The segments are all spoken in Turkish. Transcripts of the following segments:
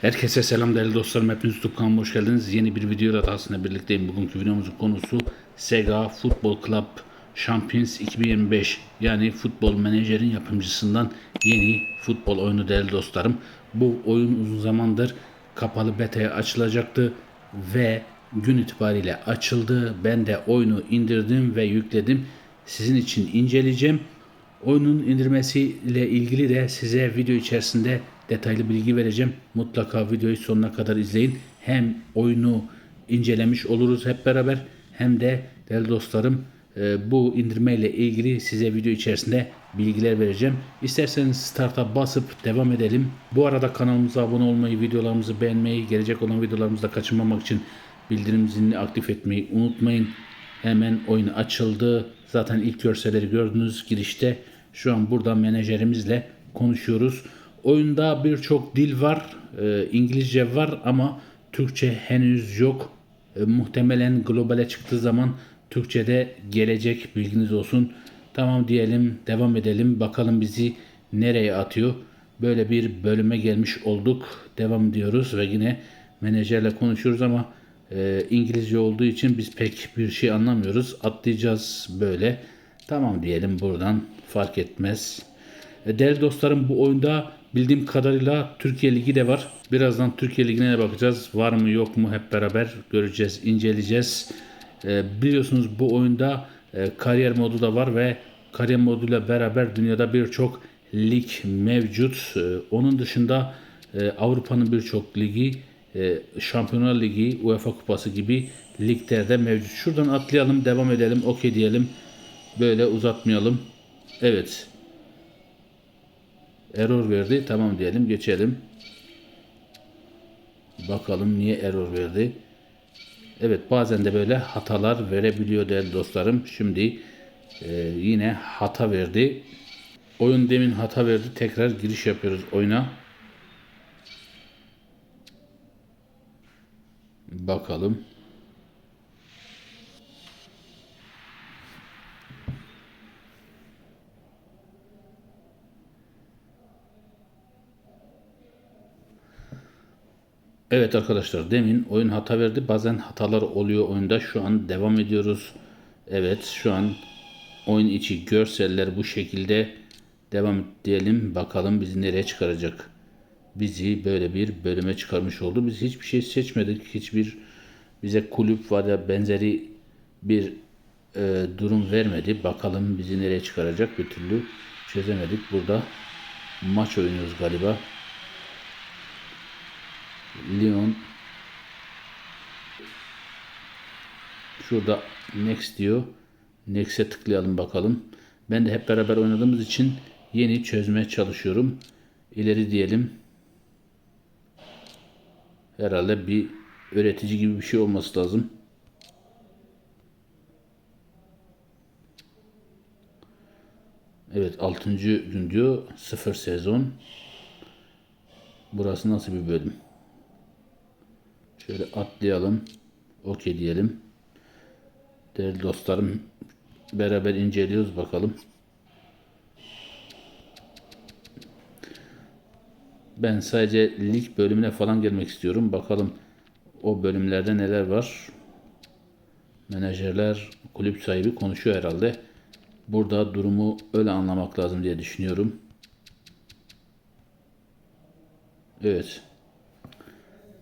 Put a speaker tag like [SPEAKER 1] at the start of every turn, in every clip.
[SPEAKER 1] Herkese selam değerli dostlarım. Hepiniz YouTube kanalıma hoş geldiniz. Yeni bir videoyla daha sizinle birlikteyim. Bugünkü videomuzun konusu Sega Football Club Champions 2025 yani futbol menajerin yapımcısından yeni futbol oyunu değerli dostlarım. Bu oyun uzun zamandır kapalı beta'ya açılacaktı ve gün itibariyle açıldı. Ben de oyunu indirdim ve yükledim. Sizin için inceleyeceğim. Oyunun indirmesiyle ilgili de size video içerisinde detaylı bilgi vereceğim. Mutlaka videoyu sonuna kadar izleyin. Hem oyunu incelemiş oluruz hep beraber hem de değerli dostlarım e, bu indirmeyle ilgili size video içerisinde bilgiler vereceğim. İsterseniz start'a basıp devam edelim. Bu arada kanalımıza abone olmayı, videolarımızı beğenmeyi, gelecek olan videolarımızı da kaçırmamak için bildirim zilini aktif etmeyi unutmayın. Hemen oyun açıldı. Zaten ilk görselleri gördünüz girişte. Şu an burada menajerimizle konuşuyoruz. Oyunda birçok dil var. Ee, İngilizce var ama Türkçe henüz yok. Ee, muhtemelen globale çıktığı zaman Türkçe'de gelecek bilginiz olsun. Tamam diyelim devam edelim. Bakalım bizi nereye atıyor. Böyle bir bölüme gelmiş olduk. Devam diyoruz ve yine menajerle konuşuyoruz ama e, İngilizce olduğu için biz pek bir şey anlamıyoruz. Atlayacağız böyle. Tamam diyelim buradan fark etmez. E, Değerli dostlarım bu oyunda bildiğim kadarıyla Türkiye Ligi de var. Birazdan Türkiye Ligi'ne de bakacağız. Var mı yok mu hep beraber göreceğiz, inceleyeceğiz. E, biliyorsunuz bu oyunda e, kariyer modu da var ve kariyer moduyla beraber dünyada birçok lig mevcut. E, onun dışında e, Avrupa'nın birçok ligi, e, Şampiyonlar Ligi, UEFA Kupası gibi liglerde mevcut. Şuradan atlayalım, devam edelim, okey diyelim. Böyle uzatmayalım. Evet. Error verdi. Tamam diyelim, geçelim. Bakalım niye error verdi. Evet bazen de böyle hatalar verebiliyor değerli dostlarım. Şimdi e, yine hata verdi. Oyun demin hata verdi. Tekrar giriş yapıyoruz oyuna. Bakalım. Evet arkadaşlar demin oyun hata verdi. Bazen hatalar oluyor oyunda. Şu an devam ediyoruz. Evet şu an oyun içi görseller bu şekilde devam diyelim. Bakalım bizi nereye çıkaracak. Bizi böyle bir bölüme çıkarmış oldu. Biz hiçbir şey seçmedik. Hiçbir bize kulüp var ya benzeri bir e, durum vermedi. Bakalım bizi nereye çıkaracak bir türlü çözemedik. Burada maç oynuyoruz galiba. Lyon şurada next diyor. Next'e tıklayalım bakalım. Ben de hep beraber oynadığımız için yeni çözmeye çalışıyorum. İleri diyelim. Herhalde bir öğretici gibi bir şey olması lazım. Evet 6. gün diyor. 0 sezon. Burası nasıl bir bölüm? Şöyle atlayalım. Okey diyelim. Değerli dostlarım beraber inceliyoruz bakalım. Ben sadece lig bölümüne falan gelmek istiyorum. Bakalım o bölümlerde neler var. Menajerler, kulüp sahibi konuşuyor herhalde. Burada durumu öyle anlamak lazım diye düşünüyorum. Evet.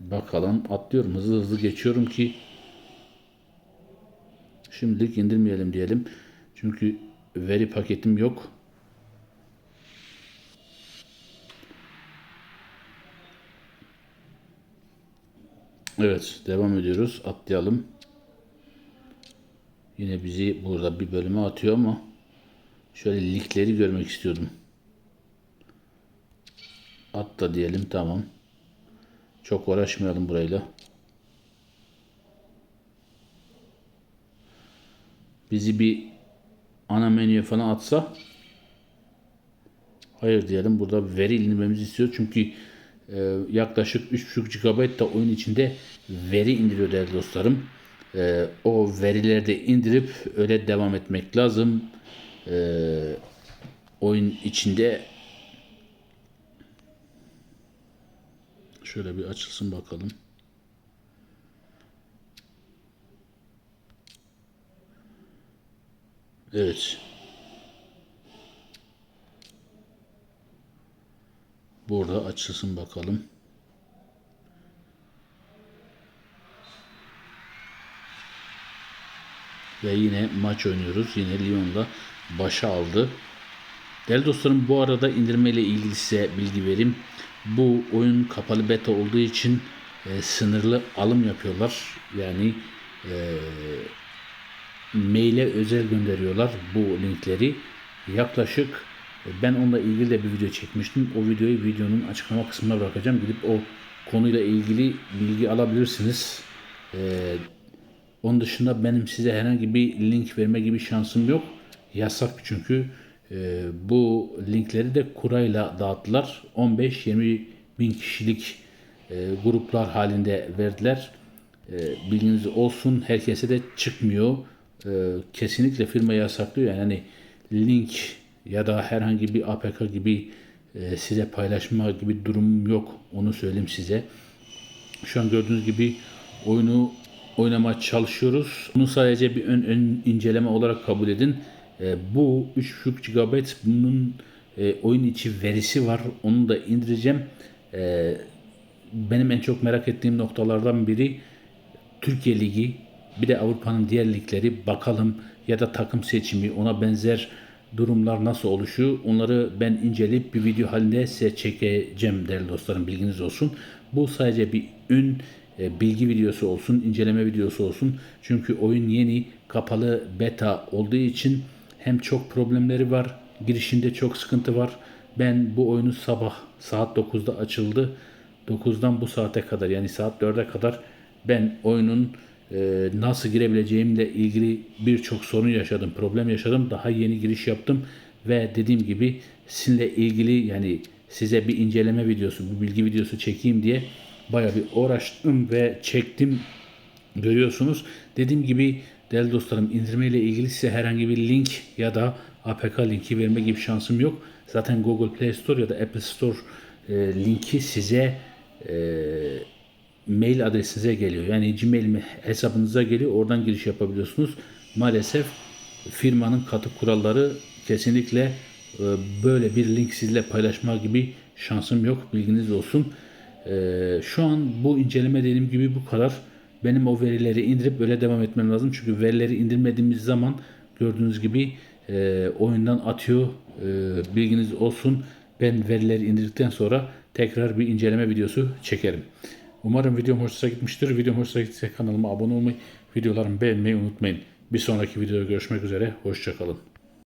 [SPEAKER 1] Bakalım atlıyorum hızlı hızlı geçiyorum ki şimdilik indirmeyelim diyelim. Çünkü veri paketim yok. Evet devam ediyoruz. Atlayalım. Yine bizi burada bir bölüme atıyor ama şöyle ligleri görmek istiyordum. Atla diyelim tamam. Çok uğraşmayalım burayla. Bizi bir ana menüye falan atsa hayır diyelim. Burada veri indirmemizi istiyor. Çünkü e, yaklaşık 3.5 GB da oyun içinde veri indiriyor değerli dostlarım. E, o verileri de indirip öyle devam etmek lazım. E, oyun içinde Şöyle bir açılsın bakalım. Evet. Burada açılsın bakalım. Ve yine maç oynuyoruz. Yine Lyon'la başa aldı. Değerli dostlarım bu arada indirme ile ilgili size bilgi vereyim. Bu oyun kapalı beta olduğu için e, sınırlı alım yapıyorlar. Yani e, maile özel gönderiyorlar bu linkleri. Yaklaşık e, ben onunla ilgili de bir video çekmiştim. O videoyu videonun açıklama kısmına bırakacağım. Gidip o konuyla ilgili bilgi alabilirsiniz. E, onun dışında benim size herhangi bir link verme gibi şansım yok. Yasak çünkü e, bu linkleri de kurayla dağıttılar. 15-20 bin kişilik e, gruplar halinde verdiler. E, bilginiz olsun herkese de çıkmıyor. E, kesinlikle firma yasaklıyor. Yani hani link ya da herhangi bir APK gibi e, size paylaşma gibi durum yok. Onu söyleyeyim size. Şu an gördüğünüz gibi oyunu oynamaya çalışıyoruz. Bunu sadece bir ön, ön inceleme olarak kabul edin. E, bu 3.5 GB bunun e, oyun içi verisi var. Onu da indireceğim. E, benim en çok merak ettiğim noktalardan biri Türkiye Ligi bir de Avrupa'nın diğer ligleri bakalım ya da takım seçimi ona benzer durumlar nasıl oluşuyor onları ben inceleyip bir video halinde size çekeceğim değerli dostlarım bilginiz olsun. Bu sadece bir ün e, bilgi videosu olsun, inceleme videosu olsun. Çünkü oyun yeni, kapalı beta olduğu için hem çok problemleri var, girişinde çok sıkıntı var. Ben bu oyunu sabah saat 9'da açıldı. 9'dan bu saate kadar yani saat 4'e kadar ben oyunun e, nasıl girebileceğimle ilgili birçok sorun yaşadım, problem yaşadım. Daha yeni giriş yaptım ve dediğim gibi sizinle ilgili yani size bir inceleme videosu, bir bilgi videosu çekeyim diye bayağı bir uğraştım ve çektim. Görüyorsunuz. Dediğim gibi değerli dostlarım indirme ile ilgili size herhangi bir link ya da APK linki verme gibi şansım yok. Zaten Google Play Store ya da Apple Store e, linki size e, mail adresinize geliyor. Yani Gmail hesabınıza geliyor. Oradan giriş yapabiliyorsunuz. Maalesef firmanın katı kuralları kesinlikle e, böyle bir link sizle paylaşma gibi şansım yok. Bilginiz olsun. E, şu an bu inceleme dediğim gibi bu kadar. Benim o verileri indirip öyle devam etmem lazım. Çünkü verileri indirmediğimiz zaman gördüğünüz gibi e, oyundan atıyor. bilginiz olsun. Ben verileri indirdikten sonra tekrar bir inceleme videosu çekerim. Umarım videom hoşunuza gitmiştir. Videom hoşunuza gittiyse kanalıma abone olmayı, videolarımı beğenmeyi unutmayın. Bir sonraki videoda görüşmek üzere. Hoşçakalın.